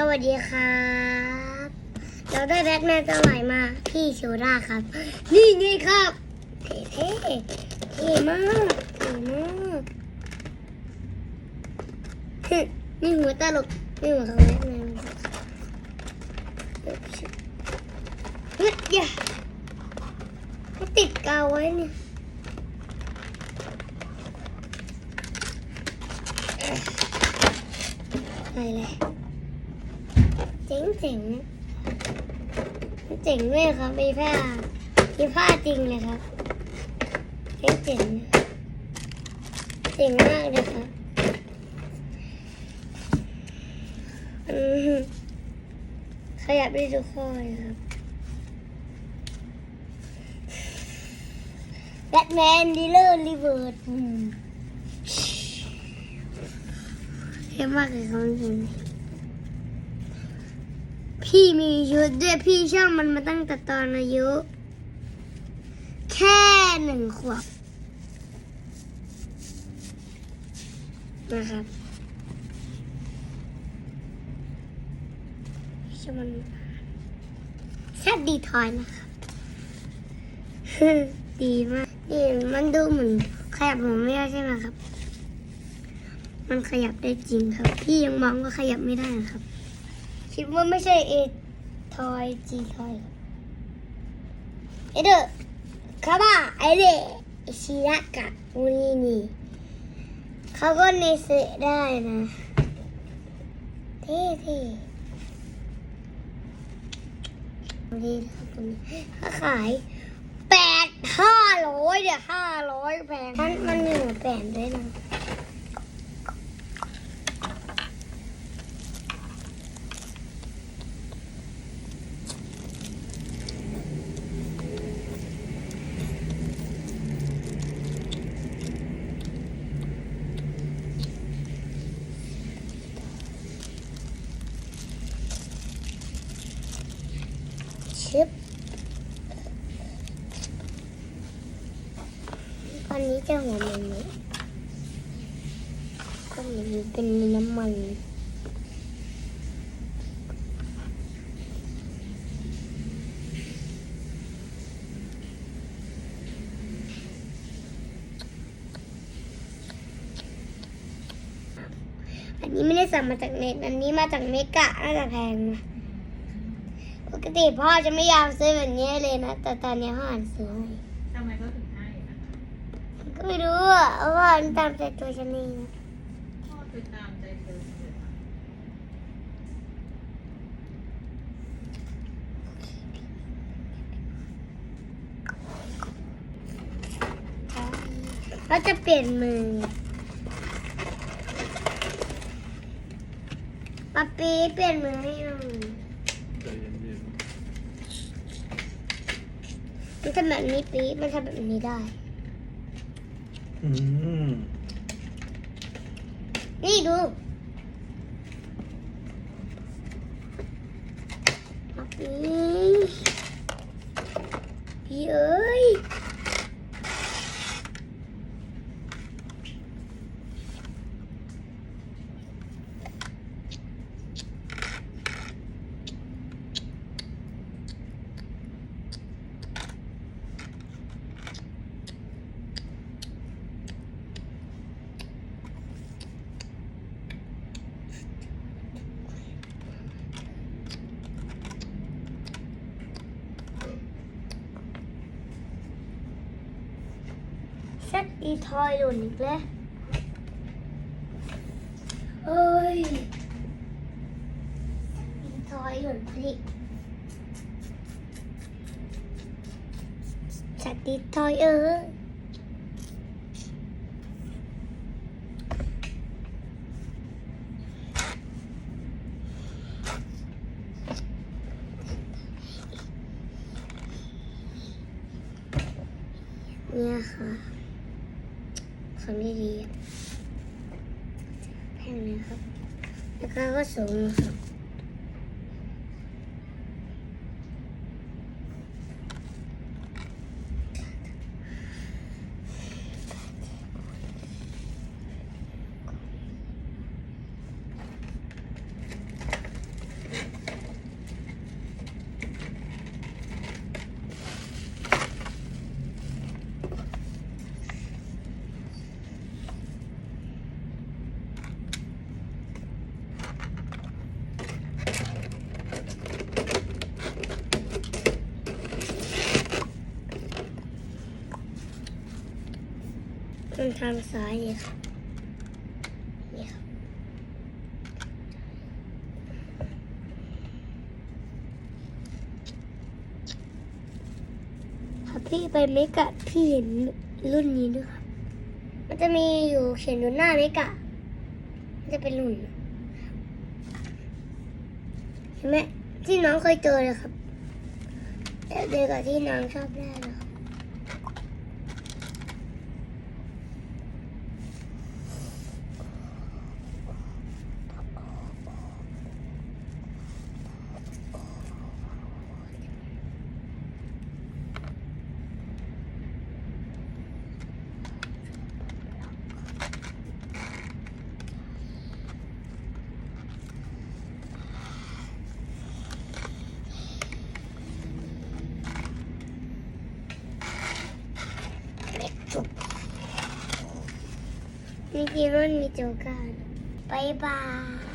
สวัสดีครับ เราได้แบทแมนตัวใหม่มา พี่ชูราครับ นี่ไงครับเท่เท่เท่มากเท่มากฮึนี่หัวตลกนี่หัวของแบทแมนฮึดอย่าติดกาวไว้เนี่ยไปเลย จ๋งเจ๋งเจ๋งด้วยครับมีผ้ามีผ้าจริงเลยครับเจ๋งเจ๋งเจ๋งมากเลยครับขยับได้ทุกข้อเลยครับแบทแมนดีเลอร์รีเวิร์ดเท่มากเลยครับ พี่มีชุดด้วยพี่ช่างมันมาตั้งแต่ตอนอายุ แค่หนึ่งขวบนะครับช่างมันแค่ดีทอยนะครับดีมากนี่มันดูเหมือนขยับหัวไม่ได้ใช่ไหมครับ มันขยับได้จริงครับ พี่ยังมองว่าขยับไม่ได้นะครับ คิดว่าไม่ใช่เอทอยจีทอยเอเดอคาบ้าไอเดชิระกะอูนี่นี่เขาก็เนเซได้นะเท่เท่ดีนะครับตัวนี้เขาขายแปดห้าร้อยเดี๋ยวห้าร้อยแพงมันมันมีหัวแปดด้วยนะ ชึบตอนนี้จะหัวมันนี้ก็มีเป็นน้ำมันอันนี้ไม่ได้สั่งมาจากเน็ต อันนี้มาจากเมกะน่าจะแพงนะ กติพ่อจะไม่ยอมซื้อแบบนี้เลยนะ แต่ตอนนี้พ่ออ่านซื้อให้ทำไมเขาถึงให้อะก็ไม่รู้อะเพราะว่ามันตามใจตัวฉันเองนะพ่อคือตามใจเธอเถอะเราจะเปลี่ยนมือป๊าปีเปลี่ยนมือให้หน่อย ใจเย็น มันทำแบบนี้ปีมันทำแบบนี้ได้ๆอืมนี่ดูป๊าปีพี่เอ้ ยสักอีทอยหล่นอีกแล้วเฮ้ยอีทอยหล่นพอดีสักอีทอยเออเนี่ยค่ะ ทำได้ดีอะแพงเลยครับ แล้วก็ก็สูงนะครับ มันทางซ้ายเลยครับนี่ครับครับพี่ไปเมกะพี่เห็นรุ่นนี้ด้วยครับมันจะมีอยู่เขียนอยู่หน้าเมกะ มันจะเป็นรุ่นเห็นไหมที่น้องเคยเจอเลยครับเดียวกับที่น้องชอบได้เลย นี่กินมันมีโจกันบายบาย